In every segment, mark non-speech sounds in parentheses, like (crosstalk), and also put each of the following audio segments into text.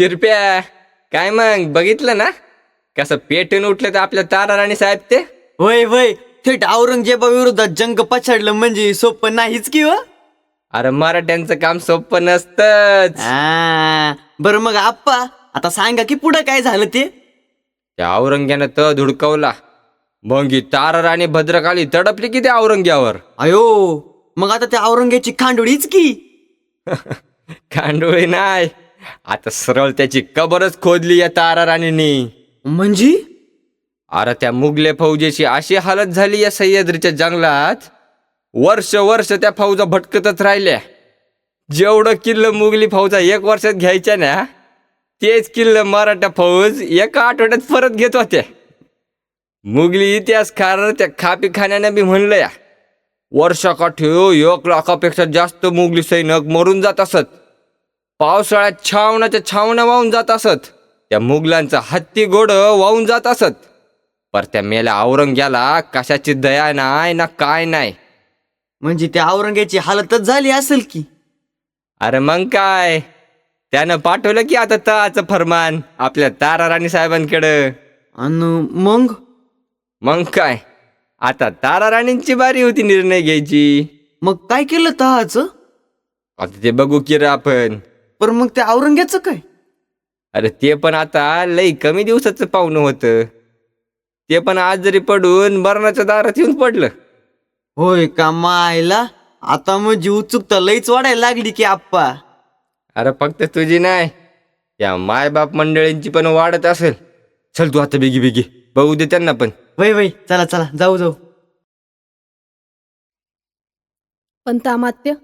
शिरप्या काय मग बघितलं ना? कसं पेटून उठलं तर आपल्या तारा राणी साहेब ते? वय वय थेट औरंगजेबाविरोधात जंग पछाडलं म्हणजे सोपं नाहीच की हो? अरे मराठ्यांचं काम सोपं नसतंच. आ, बरं मग आप्पा आता सांगा की पुढं काय झालं ते? त्या औरंग्यानं त धुडकवला. मग ही तारा राणी भद्रकाली तडपली की त्या औरंग्यावर? अयो मग आता त्या औरंग्याची खांडोळीच की? (laughs) खांडोळी नाही. आता सरळ त्याची कबरच खोदली या तारा राणीनी म्हणजे? अरे त्या मुगले फौजेची अशी हालत झाली या सह्याद्रीच्या जंगलात. वर्ष वर्ष त्या फौजा भटकतच राहिल्या. जेवढं किल्ल मुगली फौजा एक वर्षात घ्यायच्या ना तेच किल्ल मराठा फौज एका आठवड्यात परत घेत होत्या. मुगली इतिहासकार त्या खापी खाण्याने बी म्हणलं या वर्षाकाठी एक लाखापेक्षा जास्त मुगली सैनिक मरून जात असत. पावसाळ्यात छावण्याच्या छावण्या वाहून जात असत. त्या मुघलांचं हत्ती घोड वाहून जात असत. पर त्या मेल्या औरंग्याला कशाची दया नाही ना काय नाही. म्हणजे त्या औरंग्याची हालतच झाली असेल की? अरे मग काय? त्यानं पाठवलं की आता तळाचं फरमान आपल्या तारा राणी साहेबांकडं. आणि मग? मग काय? आता तारा राणींची बारी होती निर्णय घ्यायची. मग काय केलं तहाच आता ते बघू की रे आपण. पर मग त्या औरंग्याचं काय? अरे ते पण आता लई कमी दिवसाचं पाहुणं होतं. ते पण आज जरी पडून मरणाच्या दारात येऊन पडलं. होय का मायला? आता म्हणजे उत्सुकता लईच वाढायला लागली की आप्पा. अरे फक्त तुझी नाही. या मायबाप मंडळींची पण वाढत असेल. चल तू आता बेगी बेगी. बघू दे त्यांना पण. वय वय चला चला जाऊ जाऊ. पंतामात्य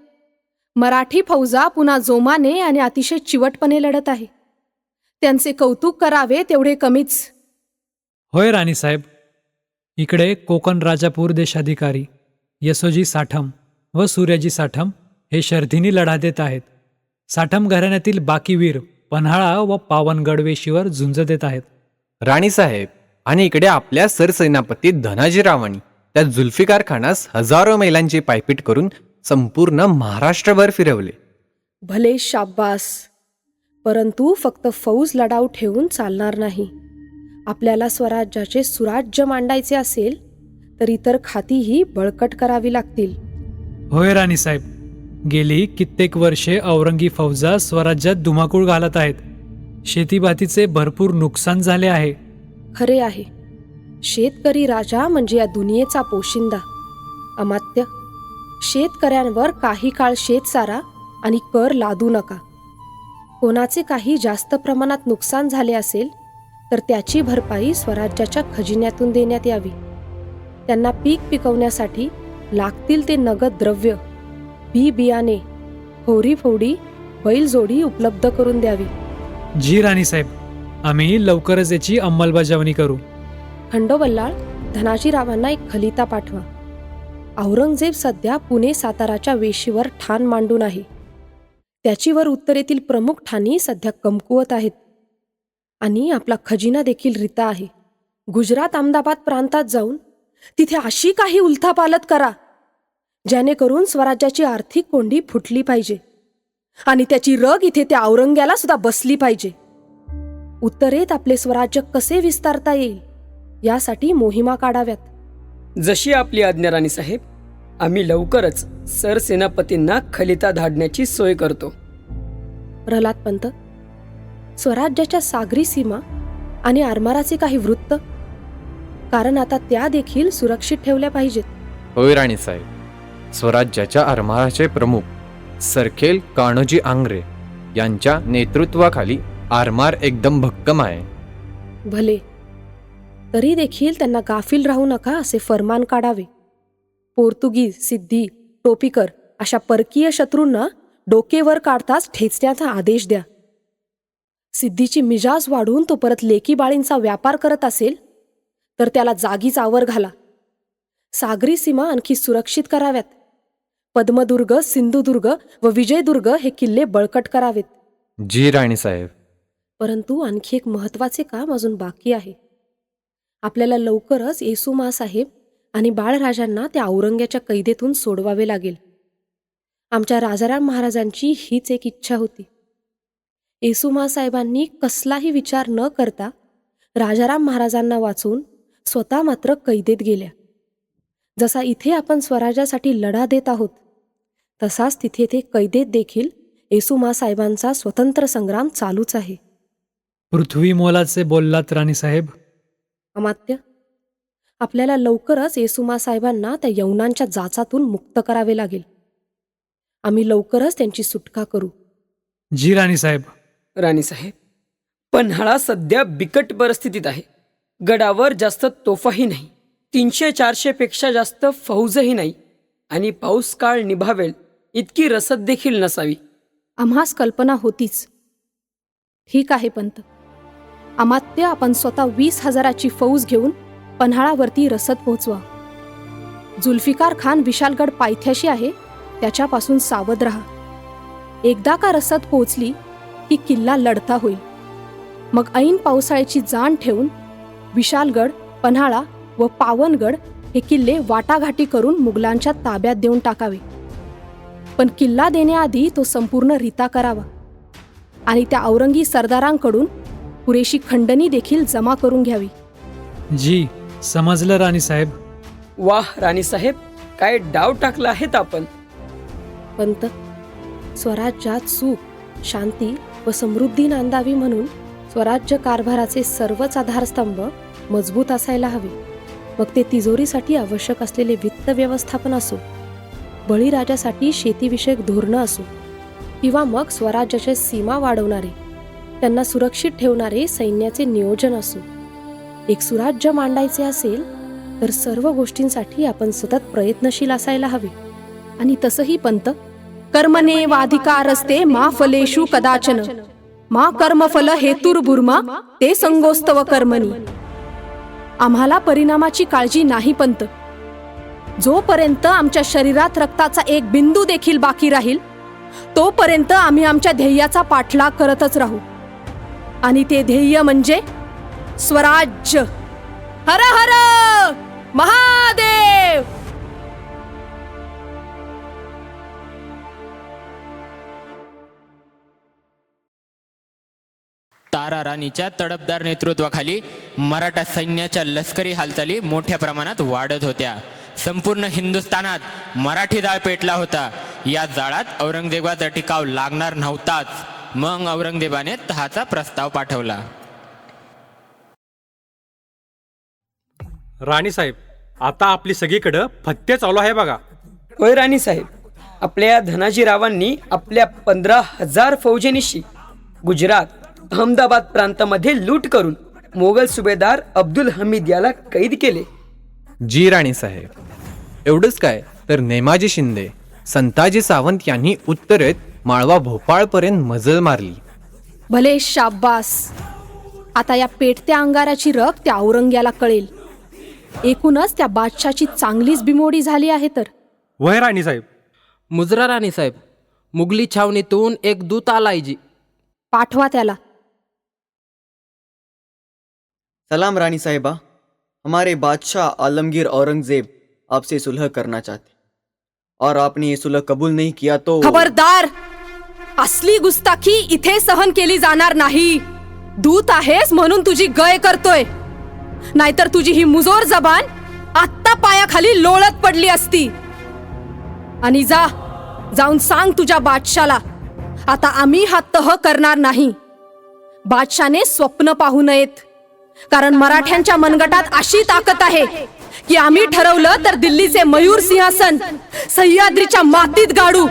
मराठी फौजा पुन्हा जोमाने आणि अतिशय चिवटपणे लढत आहे. त्यांचे कौतुक करावे तेवढे कमीच. होय राणीसाहेब इकडे कोकण राजापूर देशाधिकारी यशोजी साठम व सूर्याजी साठम हे शर्धीनी लढा देत आहेत. साठम घराण्यातील बाकी वीर पन्हाळा व पावनगड वेशीवर झुंज देत आहेत. राणीसाहेब आणि इकडे आपल्या सरसेनापती धनाजीरावांनी त्या जुल्फिकार खानास हजारो मैलांची पायपीट करून संपूर्ण महाराष्ट्रभर फिरवले. भले शाब्बास परंतु फक्त फौज लढाऊ ठेवून चालणार नाही. आपल्याला स्वराज्याचे सुराज्य मांडायचे असेल तर इतर खातीही बळकट करावी लागतील. होय राणीसाहेब गेली कित्येक वर्षे औरंगी फौजा स्वराज्यात धुमाकूळ घालत आहेत. शेतीभातीचे भरपूर नुकसान झाले आहे. खरे आहे. शेतकरी राजा म्हणजे या दुनियेचा पोशिंदा. अमात्य शेतकऱ्यांवर काही काळ शेतसारा आणि कर लादू नका. कोणाचे काही जास्त प्रमाणात नुकसान झाले असेल तर त्याची भरपाई स्वराज्याच्या खजिन्यातून देण्यात यावी. त्यांना पीक पिकवण्यासाठी लागतील ते नगद द्रव्य बी बियाणे होरी फोडी बैलजोडी उपलब्ध करून द्यावी. जी राणीसाहेब आम्ही लवकरच याची अंमलबजावणी करू. खंडोबल्लाळ धनाजीरावांना एक खलिता पाठवा. औरंगजेब सध्या पुणे साताराच्या वेशीवर ठाण मांडून आहे. त्याचीवर उत्तरेतील प्रमुख ठाणी सध्या कमकुवत आहेत. आणि आपला खजिना देखील रिता आहे. गुजरात अहमदाबाद प्रांतात जाऊन तिथे अशी काही उलथापालत करा जेणेकरून स्वराज्याची आर्थिक कोंडी फुटली पाहिजे आणि त्याची रग इथे त्या औरंग्याला सुद्धा बसली पाहिजे. उत्तरेत आपले स्वराज्य कसे विस्तारता येईल यासाठी मोहिमा काढाव्यात. जशी आपली आज्ञा राणी साहेब आम्ही लवकरच सरसेनापतींना खलिता धाडण्याची सोय करतो. प्रल्हाद पंत स्वराज्याच्या सागरी सीमा आणि आरमाराचे काही वृत्त? कारण आता त्या देखील सुरक्षित ठेवल्या पाहिजेत. होय राणीसाहेब स्वराज्याच्या आरमाराचे प्रमुख सरखेल कान्होजी आंग्रे यांच्या नेतृत्वाखाली आरमार एकदम भक्कम आहे. भले तरी देखील त्यांना गाफील राहू नका असे फरमान काढावे. पोर्तुगीज सिद्धी टोपीकर अशा परकीय शत्रूंना डोकेवर काढताच ठेचण्याचा आदेश द्या. सिद्धीची मिजाज वाढून तो परत लेकी बाळींचा व्यापार करत असेल तर त्याला जागीच आवर घाला. सागरी सीमा आणखी सुरक्षित कराव्यात. पद्मदुर्ग सिंधुदुर्ग व विजयदुर्ग हे किल्ले बळकट करावेत. जी राणीसाहेब परंतु आणखी एक महत्त्वाचे काम अजून बाकी आहे. आपल्याला लवकरच येसू साहेब आणि बाळराजांना त्या औरंग्याच्या कैदेतून सोडवावे लागेल. आमच्या राजाराम महाराजांची हीच एक इच्छा होती. येसू साहेबांनी कसलाही विचार न करता राजाराम महाराजांना वाचून स्वतः मात्र कैदेत गेल्या. जसा इथे आपण स्वराज्यासाठी लढा देत आहोत तसाच तिथे ते कैदेत देखील येसू साहेबांचा स्वतंत्र संग्राम चालूच आहे. पृथ्वी मोलाचे बोललात राणीसाहेब. अमात्य. आपल्याला लवकरच येसुमा साहेबांना त्या यवनांच्या जाचातून मुक्त करावे लागेल. आम्ही लवकरच त्यांची सुटका करू. जी राणीसाहेब राणीसाहेब पन्हाळा सध्या बिकट परिस्थितीत आहे. गडावर जास्त तोफाही नाही तीनशे चारशे पेक्षा जास्त फौजही नाही आणि पाऊस काळ निभावेल इतकी रसद देखील नसावी. आम्हास कल्पना होतीच. ठीक आहे पंत. अमात्य आपण स्वतः वीस हजाराची फौज घेऊन पन्हाळावरती रसद पोहोचवा. जुल्फिकार खान विशालगड पायथ्याशी आहे त्याच्यापासून सावध राहा. एकदा का रसद पोहोचली की किल्ला लढता होईल. मग ऐन पावसाळ्याची जाण ठेवून विशालगड पन्हाळा व पावनगड हे किल्ले वाटाघाटी करून मुघलांच्या ताब्यात देऊन टाकावे. पण किल्ला देण्याआधी तो संपूर्ण रिता करावा. आणि त्या औरंगी सरदारांकडून पुरेशी खंडणी देखील जमा करून घ्यावी. जी समजलं राणीसाहेब वाह राणीसाहेब काय डाव टाकला आहेत आपण. पंत स्वराज्यात सुख शांती व समृद्धी नांदावी म्हणून स्वराज्य कारभाराचे सर्वच आधारस्तंभ मजबूत असायला हवे. मग ते तिजोरीसाठी आवश्यक असलेले वित्त व्यवस्थापन असो बळीराजासाठी शेतीविषयक धोरणं असो किंवा मग स्वराज्याच्या सीमा वाढवणारे. त्यांना सुरक्षित ठेवणारे सैन्याचे नियोजन असो एक सुराज्य मांडायचे असेल तर सर्व गोष्टींसाठी आपण सतत प्रयत्नशील असायला हवे. आणि तसंही पंत कर्मने वाधिकारस्ते मा फलेषु कदाचन मा कर्मफल हेतुर्भुर्मा ते संगोस्तव कर्मणी. आम्हाला परिणामाची काळजी नाही पंत. जोपर्यंत आमच्या शरीरात रक्ताचा एक बिंदू देखील बाकी राहील तोपर्यंत आम्ही आमच्या ध्येयाचा पाठलाग करतच राहू. आणि ते ध्येय म्हणजे स्वराज्य. हर हर! महादेव! तारा राणीच्या तडफदार नेतृत्वाखाली मराठा सैन्याच्या लष्करी हालचाली मोठ्या प्रमाणात वाढत होत्या. संपूर्ण हिंदुस्थानात मराठी जाळ पेटला होता. या जाळात औरंगजेबाचा टिकाव लागणार नव्हताच. मग औरंगजेबाने तहाचा प्रस्ताव पाठवला. राणीसाहेब आता आपली सगळीकडं फत्ते चालू आहे बघा. होय राणीसाहेब आपल्या धनाजीरावांनी आपल्या पंधरा हजार फौजेनिशी गुजरात अहमदाबाद प्रांतामध्ये लूट करून मोगल सुभेदार अब्दुल हमीद याला कैद केले. जी राणीसाहेब एवढंच काय तर नेमाजी शिंदे संताजी सावंत यांनी उत्तरेत माळवा भोपाळपर्यंत मजल मारली. भले शाब्बास आता या पेटत्या अंगाराची रग त्या औरंग्याला कळेल. एकूणच त्या बादशाची चांगलीच बिमोडी झाली आहे तर. वय राणीसाहेब मुजरा राणी साहेब मुघली छावणीतून एक दूत आलाय जी पाठवा त्याला. सलाम रानी साहिबा हमारे बादशाह आलमगीर औरंगजेब आपसे सुलह करना चाहते। और आपने ये सुलह कबूल नहीं किया तो खबरदार! असली गुस्ताखी इथे सहन केली जाणार नाही. दूत आहेस म्हणून तुझी गय करतोय. नाहीतर तुझी ही मुजोर जबान आत्ता पायाखाली लोळत पडली असती. आणि जा जाऊन सांग तुझ्या बादशाला आता आम्ही हा तह करणार नाही. बादशाने स्वप्न पाहू नयेत. कारण मराठ्यांच्या मनगटात अशी ताकद आहे की आम्ही ठरवलं तर दिल्लीचे मयूर सिंहासन सह्याद्रीच्या मातीत गाडू.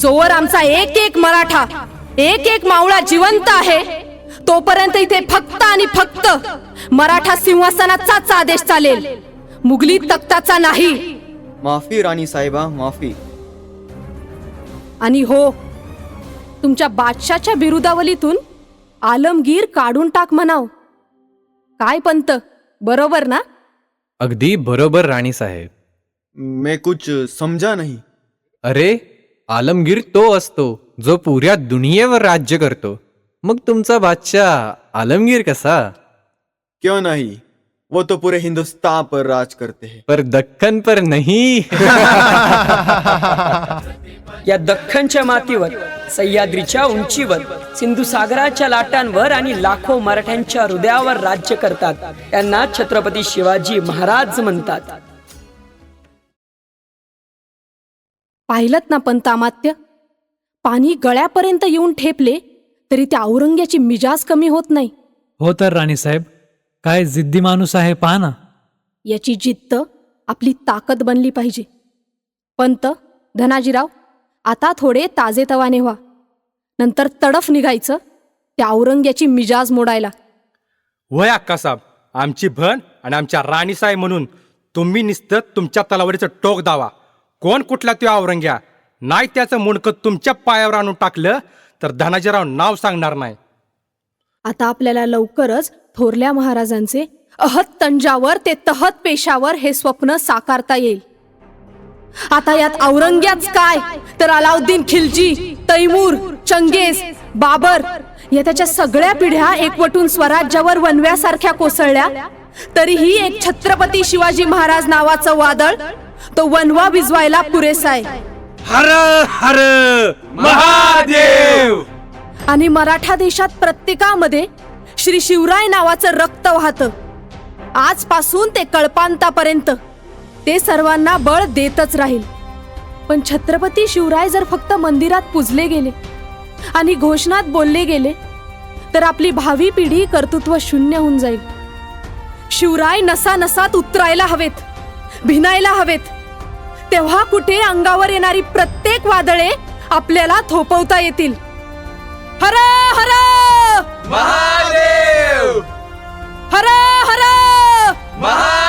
जोवर आमचा एक एक मराठा एक एक मावळा जिवंत आहे तोपर्यंत इथे फक्त आणि फक्त मराठा सिंहासनाचाच आदेश चालेल. मुघली तख्ताचा नाही. माफी रानी साहिबा माफी. आणि हो तुमच्या बादशाच्या बिरुदावलीतून आलमगीर काढून टाक म्हणाव. काय पंत बरोबर ना? अगदी बरोबर राणीसाहेब मैं कुछ समझा नहीं. अरे आलमगीर तो असतो जो पुऱ्या दुनियेवर राज्य करतो. मग तुमचा बादशाह आलमगीर कसा? क्यों नहीं? वो तो पूरे हिंदुस्तान पर राज करते हैं. पर दक्कन पर नहीं. (laughs) या दख्खनच्या मातीवर सह्याद्रीच्या उंचीवर सिंधू सागराच्या लाटांवर आणि लाखो मराठ्यांच्या हृदयावर राज्य करतात. त्यांना छत्रपती शिवाजी महाराज म्हणतात. पाहिलत ना पंतामात्य? पाणी गळ्यापर्यंत येऊन ठेपले तरी त्या औरंग्याची मिजाज कमी होत नाही. हो तर राणीसाहेब काय जिद्दी माणूस आहे पहा ना. याची जिद्द आपली ताकद बनली पाहिजे. पंत धनाजीराव आता थोडे ताजेतवाने व्हा. नंतर तडफ निघायचं त्या औरंग्याची मिजाज मोडायला. वय अक्कासाहेब आमची भण आणि आमच्या राणीसाहेब म्हणून तुम्ही निसतं तुमच्या तलावरीचं टोक दावा. कोण कुठला तो औरंग्या नाही त्याचं मुंडकं तुमच्या पायावर आणून टाकलं तर धनाजीराव नाव सांगणार नाही. आता आपल्याला लवकरच थोरल्या महाराजांचे अहत तंजावर ते तहत पेशावर हे स्वप्न साकारता येईल. आता यात औरंग्याच काय? तर अलाउद्दीन खिलजी तैमूर चंगेज बाबर या त्याच्या सगळ्या पिढ्या एकवटून स्वराज्यावर वनव्यासारख्या कोसळल्या. तरीही एक छत्रपती शिवाजी महाराज नावाचं वादळ तो वनवा भिजवायला पुरेसा आहे. हर हर महादेव! आणि मराठा देशात प्रत्येकामध्ये श्री शिवराय नावाचं रक्त वाहतं. आजपासून ते कळपांतापर्यंत. ते सर्वांना बळ देतच राहील. पण छत्रपती शिवराय जर फक्त मंदिरात पुजले गेले आणि घोषणात बोलले गेले तर आपली भावी पिढी कर्तृत्व शून्य होऊन जाईल. शिवराय नसा नसात उतरायला हवेत भिनायला हवेत तेव्हा कुठे अंगावर येणारी प्रत्येक वादळे आपल्याला थोपवता येतील. हर हर! महादेव! हर हर! महादेव